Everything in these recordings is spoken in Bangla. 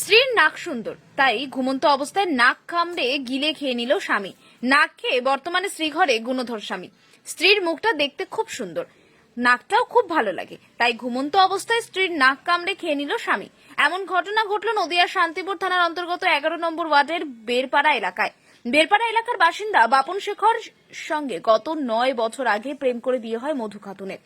স্ত্রীর নাক সুন্দর, তাই ঘুমন্ত অবস্থায় নাক কামড়ে গিলে খেয়ে নিল স্বামী। নাক খেয়ে বর্তমানে শ্রীঘরে গুণধর স্বামী। স্ত্রীর মুখটা দেখতে খুব সুন্দর। নাকটাও খুব ভালো লাগে, তাই ঘুমন্ত অবস্থায় স্ত্রীর নাক কামড়ে খেয়ে নিল স্বামী। এমন ঘটনা ঘটল নদিয়ার শান্তিপুর থানার অন্তর্গত এগারো নম্বর ওয়ার্ডের বেরপাড়া এলাকায়। বেরপাড়া এলাকার বাসিন্দা বাপন শেখর সঙ্গে গত নয় বছর আগে প্রেম করে বিয়ে হয় মধু খাতুনের।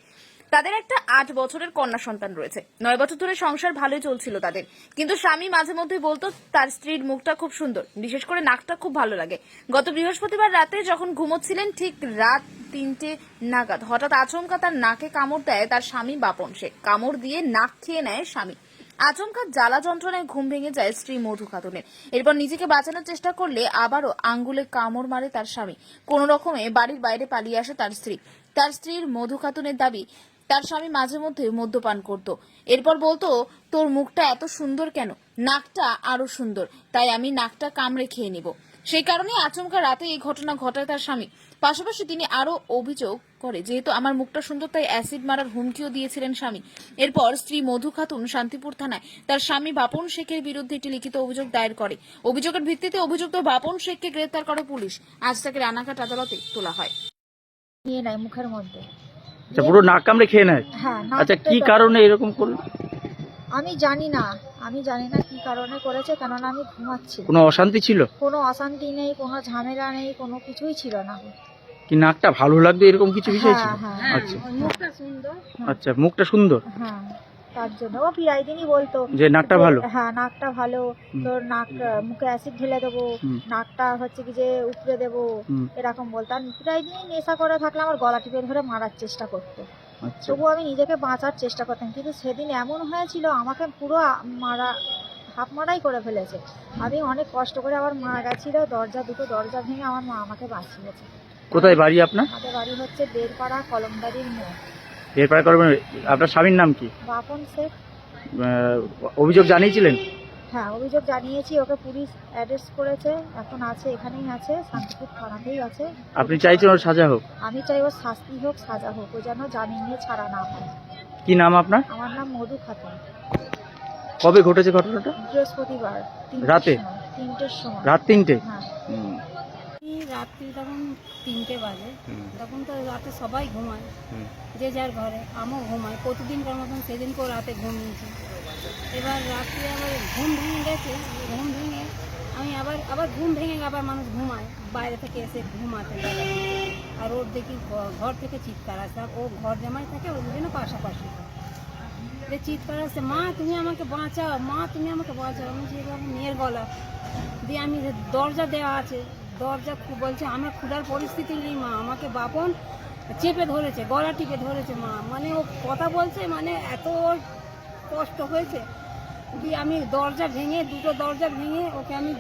তাদের একটা আট বছরের কন্যা সন্তান রয়েছে। নয় বছর ধরে সংসার ভালোই চলছিল তাদের। কিন্তু স্বামী মাঝে মধ্যে বলতো, তার স্ত্রীর মুখটা খুব সুন্দর, বিশেষ করে নাকটা খুব ভালো লাগে। গত বৃহস্পতিবার রাতে যখন ঘুমোচ্ছিলেন, ঠিক রাত তিনটে নাগাদ হঠাৎ আচমকা তার নাকে কামড় দেয় তার স্বামী বাপন সে। কামড় দিয়ে নাক খেয়ে নেয় স্বামী। আচমকা জ্বালা যন্ত্রণায় ঘুম ভেঙে যায় স্ত্রী মধু খাতুনের। এরপর নিজেকে বাঁচানোর চেষ্টা করলে আবারও আঙ্গুলে কামড় মারে তার স্বামী। কোন রকমে বাড়ির বাইরে পালিয়ে আসে তার স্ত্রী। তার স্ত্রীর মধু খাতুনের দাবি তার স্বামী মাঝে মধ্যে মদ্যপান করত। এরপর বলতো, তোর মুখটা এত সুন্দর কেন? নাকটা আরও সুন্দর, তাই আমি নাকটা কামড়ে খেয়ে নিব। সেই কারণে আচমকা রাতে এই ঘটনা ঘটায় তার স্বামী। পাশাপাশি তিনি আরও অভিযোগ করে, যেহেতু আমার মুখটা সুন্দর, তাই অ্যাসিড মারার হুমকিও দিয়েছিলেন স্বামী। এরপর স্ত্রী মধু খাতুন শান্তিপুর থানায় তার স্বামী বাপন শেখের বিরুদ্ধে একটি লিখিত অভিযোগ দায়ের করে। অভিযোগের ভিত্তিতে অভিযুক্ত বাপন শেখকে গ্রেফতার করে পুলিশ। আজ তাকে রানাঘাট আদালতে তোলা হয়। নিয়ে নেয় মুখের মধ্যে। আচ্ছা পুরো নাক কামড়ে খেয়ে নেয়? হ্যাঁ আচ্ছা নাকটাই কি কারণে এরকম করল? আমি জানি না আমি জানি না কি কারণে করেছে কেননা আমি ঘুমাচ্ছি। কোনো অশান্তি ছিল? কোনো অশান্তি নেই কোনো ঝামেলা নেই কোনো কিছুই ছিল না। কি নাকটা ভালো লাগবে এরকম কিছু বিষয় ছিল? হ্যাঁ হ্যাঁ। আচ্ছা। মুখটা সুন্দর। আচ্ছা মুখটা সুন্দর? হ্যাঁ। তার জন্য। ও প্রায় দিনই বলতো যে নাকটা ভালো? হ্যাঁ নাকটা ভালো। তোর নাক মুখে অ্যাসিড ঢেলে দেবো নাকটা হচ্ছে কি যে উপড়ে দেবো এরকম বলতো। আর প্রায় দিনই নেশা করে থাকলে আমার গলা টিপে ধরে মারার চেষ্টা করতো। আচ্ছা। তবু আমি নিজেকে বাঁচার চেষ্টা করতাম। কিন্তু সেদিন এমন হয়েছিল আমাকে পুরো মারা হাফ মারাই করে ফেলেছে। আমি অনেক কষ্ট করে আবার মা গেছিল দরজা দুটো দরজা ভেঙে আমার মা আমাকে বাঁচিয়েছে। কোথায় বাড়ি আপনার? আমাদের বাড়ি হচ্ছে দেড়পাড়া কলমদারির মোড়। এরপরে করবেন আপনার স্বামীর নাম কি? বাপন শেখ। অভিযোগ জানিয়েছিলেন? হ্যাঁ অভিযোগ জানিয়েছি ওকে পুলিশ অ্যারেস্ট করেছে এখন আছে এখানেই আছে শান্তিপুর থানাতেই আছে। আপনি চাইছেন ওর সাজা হোক? আমি চাই ওর শাস্তি হোক সাজা হোক ও যেন জামিন নিয়ে ছাড়া না হয়। কি নাম আপনার? আমার নাম মধু খাতুন। কবে ঘটেছে ঘটনাটা? বৃহস্পতিবার রাতে? তিনটের সময়। রাত তিনটে? হ্যাঁ। রাত্রি তখন তিনটে বাজে। তখন তো রাতে সবাই ঘুমায়। যে যার ঘরে আমিও ঘুমাই প্রতিদিনকার মতন সেদিনকেও রাতে ঘুমিয়েছি এবার রাত্রে আবার ঘুম ভেঙে গেছে। ঘুম ভেঙে আমি আবার আবার ঘুম ভেঙে আবার মানুষ ঘুমায়। বাইরে থেকে এসে ঘুমাতে আর ওর দেখি ঘর থেকে চিৎকার আসে। আর ও ঘর জামাই থাকে ওর জন্য পাশাপাশি। যে চিৎকার আসছে মা তুমি আমাকে বাঁচাও। মা তুমি আমাকে বাঁচাও। আমি যেভাবে মেয়ের গলা। দিয়ে আমি দরজা দেওয়া আছে দরজা বলছে, আমার ক্ষুধার পরিস্থিতি নেই মা, আমাকে বাপন চেপে ধরেছে, গলা টিপে ধরেছে মা। মানে ও কথা বলছে মানে এত কষ্ট হয়েছে দিয়ে আমি দরজা ভেঙে, দুটো দরজা ভেঙে ওকে আমি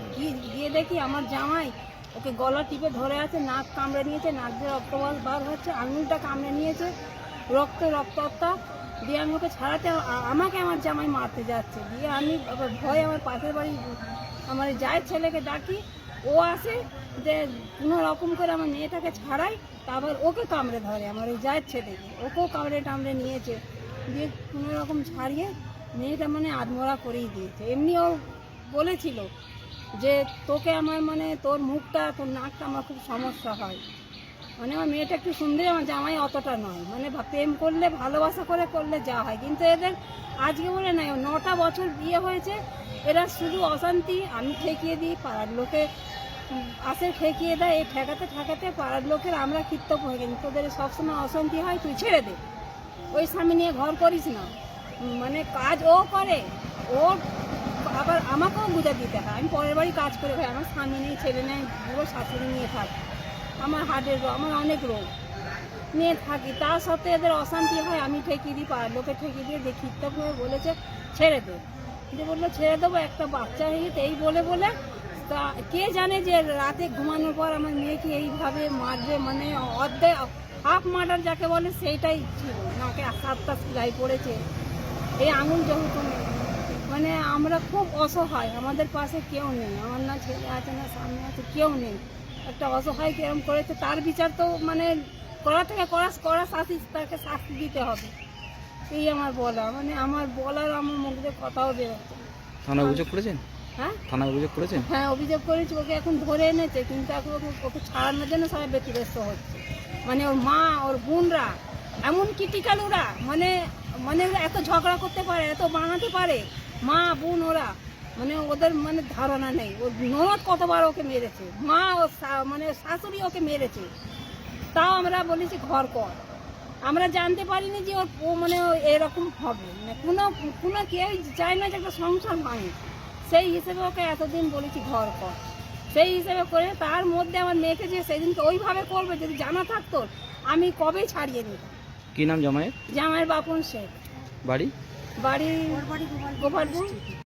গিয়ে দেখি আমার জামাই ওকে গলা টিপে ধরে আছে, নাক কামড়ে নিয়েছে, নাক দিয়ে রক্তবাস বার হচ্ছে, আঙুলটা কামড়ে নিয়েছে, রক্ত রক্ততা দিয়ে আমি ওকে ছাড়াতে আমাকে আমার জামাই মারতে যাচ্ছে। দিয়ে আমি ভয় আমার পাশের বাড়ি, আমার যায় ছেলেকে ডাকি, ও আসে যে কোনো রকম করে আমার মেয়েটাকে ছাড়াই তারপর ওকে কামড়ে ধরে, আমার ওই যায় ছেলেকে ওকেও কামড়ে টামড়ে নিয়েছে। দিয়ে কোনো রকম ছাড়িয়ে মেয়েটা মানে আধমরা করেই দিয়েছে। এমনি ও বলেছিল যে তোকে আমার মানে তোর মুখটা, তোর নাকটা আমার খুব সমস্যা হয়। মানে আমার মেয়েটা একটু সুন্দর, আমার জামাই অতটা নয়। মানে প্রেম করলে, ভালোবাসা করে করলে যা হয়। কিন্তু এদের আজকে বলে নাই, নটা বছর বিয়ে হয়েছে, এরা শুধু অশান্তি, আমি ঠেকিয়ে দিই, পাড়ার লোকে আসে, ঠেকিয়ে দেয়, এই ঠেকাতে ঠেকাতে পাড়ার লোকের আমরা কীর্তব্য হয়ে গেছি। তোদের সবসময় অশান্তি হয়, তুই ছেড়ে দে। ওই স্বামী নিয়ে ঘর করিস না। মানে কাজ ও করে, ও আবার আমাকেও বুঝে দিতে হয়। আমি পরের বাড়ি কাজ করে খাই আমার স্বামী নেই, ছেলে নেই পুরো শাশুড়ি নিয়ে থাকি। আমার হার্টের রোগ, আমার অনেক রোগ। নিয়ে থাকি। তা সত্ত্বেও এদের অশান্তি হয়, আমি ঠেকিয়ে দিই, পাড়ার লোকে ঠেকিয়ে দিয়ে দেখি হয়ে বলেছে, ছেড়ে দে। যে বলল, ছেড়ে দেবো, একটা বাচ্চা হয়ে এই বলে বলে তা কে জানে যে রাতে ঘুমানোর পর আমার মেয়েকে এইভাবে মারবে মানে অর্ধেক হাফ মার্ডার যাকে বলে সেইটাই ছিল। নাকে সাতটা গায়ে পড়েছে। এই আঙুল যেহেতু মানে আমরা খুব অসহায়, আমাদের পাশে কেউ নেই, আমার না ছেলে আছে, না সামনে আছে, কেউ নেই। একটা অসহায় কেরম করেছে, তার বিচার তো মানে করা থেকে করা করা শাস্তি তাকে শাস্তি দিতে হবে। এই আমার বলা মানে আমার বলার আমার মুখ দিয়ে কথাও বেরোচ্ছে অভিযোগ করেছেন? হ্যাঁ? থানায় অভিযোগ করেছেন? হ্যাঁ অভিযোগ করেছি ওকে এখন ধরে এনেছে কিন্তু এখন ওকে ছাড়ানোর জন্য সবাই ব্যতিব্যস্ত হচ্ছে। মানে ওর মা ওর বোনরা এমন কিটিকালুরা মানে মানে ওরা এত ঝগড়া করতে পারে এত বানাতে পারে মা বোন ওরা মানে ওদের মানে ধারণা নেই। ওর ননদ কতবার ওকে মেরেছে মা ও মানে শাশুড়ি ওকে মেরেছে তাও আমরা বলেছি ঘর কর। আমরা জানতে পারিনি যে ওর ও মানে এরকম হবে। মানে কোনো কোনো কেউ চায় না যে একটা সংসার ভাঙে সেই হিসেবে ওকে এতদিন বলেছি ঘর কর। সেই হিসেবে করে তার মধ্যে আমার মেয়েকে যে সেদিনকে ওইভাবে করবে যদি জানা থাকতো আমি কবে ছাড়িয়ে নিতাম? কি নাম জামাইয়ের? জামাইয়ের বাপন শেখ। বাড়ি? বাড়ি গোপালপুর।